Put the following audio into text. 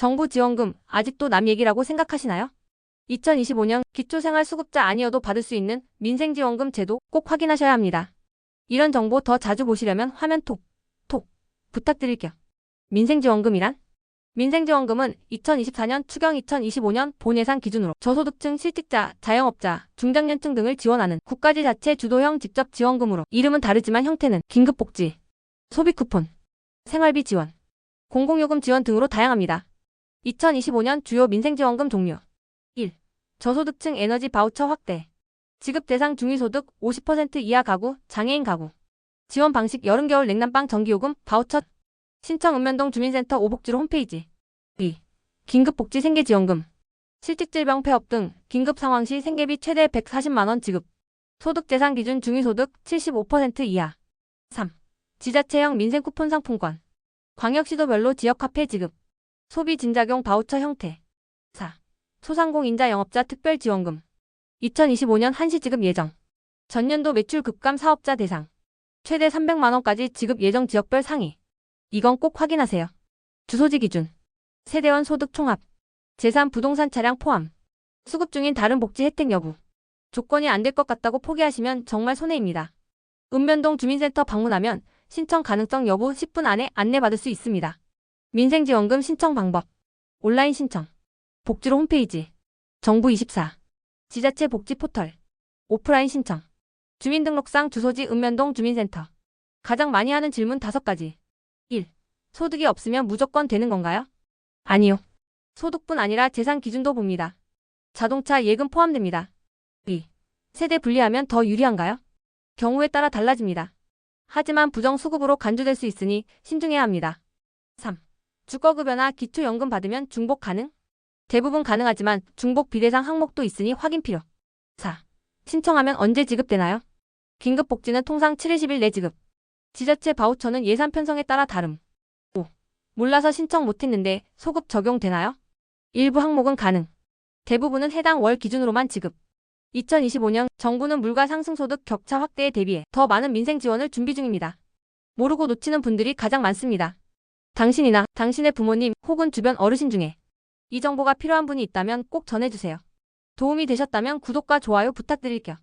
정부 지원금 아직도 남 얘기라고 생각하시나요? 2025년 기초생활수급자 아니어도 받을 수 있는 민생지원금 제도 꼭 확인하셔야 합니다. 이런 정보 더 자주 보시려면 화면 톡, 톡 부탁드릴게요. 민생지원금이란? 민생지원금은 2024년 추경 2025년 본예산 기준으로 저소득층 실직자, 자영업자, 중장년층 등을 지원하는 국가지자체 주도형 직접 지원금으로 이름은 다르지만 형태는 긴급복지, 소비쿠폰, 생활비 지원, 공공요금 지원 등으로 다양합니다. 2025년 주요 민생지원금 종류. 1. 저소득층 에너지 바우처 확대. 지급 대상 중위소득 50% 이하 가구, 장애인 가구. 지원 방식 여름 겨울 냉난방 전기요금 바우처. 신청 읍면동 주민센터 오복지로 홈페이지. 2. 긴급복지 생계지원금. 실직질병 폐업 등 긴급 상황 시 생계비 최대 140만원 지급. 소득 재산 기준 중위소득 75% 이하. 3. 지자체형 민생 쿠폰 상품권. 광역시도별로 지역 화폐 지급 소비 진작용 바우처 형태. 4. 소상공인자 영업자 특별지원금. 2025년 한시 지급 예정. 전년도 매출 급감 사업자 대상. 최대 300만원까지 지급 예정 지역별 상위. 이건 꼭 확인하세요. 주소지 기준. 세대원 소득 총합. 재산 부동산 차량 포함. 수급 중인 다른 복지 혜택 여부. 조건이 안 될 것 같다고 포기하시면 정말 손해입니다. 읍면동 주민센터 방문하면 신청 가능성 여부 10분 안에 안내받을 수 있습니다. 민생지원금 신청 방법 온라인 신청 복지로 홈페이지 정부24 지자체 복지 포털 오프라인 신청 주민등록상 주소지 읍면동 주민센터 가장 많이 하는 질문 5가지 1. 소득이 없으면 무조건 되는 건가요? 아니요. 소득뿐 아니라 재산 기준도 봅니다. 자동차 예금 포함됩니다. 2. 세대 분리하면 더 유리한가요? 경우에 따라 달라집니다. 하지만 부정수급으로 간주될 수 있으니 신중해야 합니다. 3. 주거급여나 기초연금 받으면 중복 가능? 대부분 가능하지만 중복 비대상 항목도 있으니 확인 필요. 4. 신청하면 언제 지급되나요? 긴급복지는 통상 70일 내 지급. 지자체 바우처는 예산 편성에 따라 다름. 5. 몰라서 신청 못했는데 소급 적용되나요? 일부 항목은 가능. 대부분은 해당 월 기준으로만 지급. 2025년 정부는 물가 상승소득 격차 확대에 대비해 더 많은 민생 지원을 준비 중입니다. 모르고 놓치는 분들이 가장 많습니다. 당신이나 당신의 부모님 혹은 주변 어르신 중에 이 정보가 필요한 분이 있다면 꼭 전해주세요. 도움이 되셨다면 구독과 좋아요 부탁드릴게요.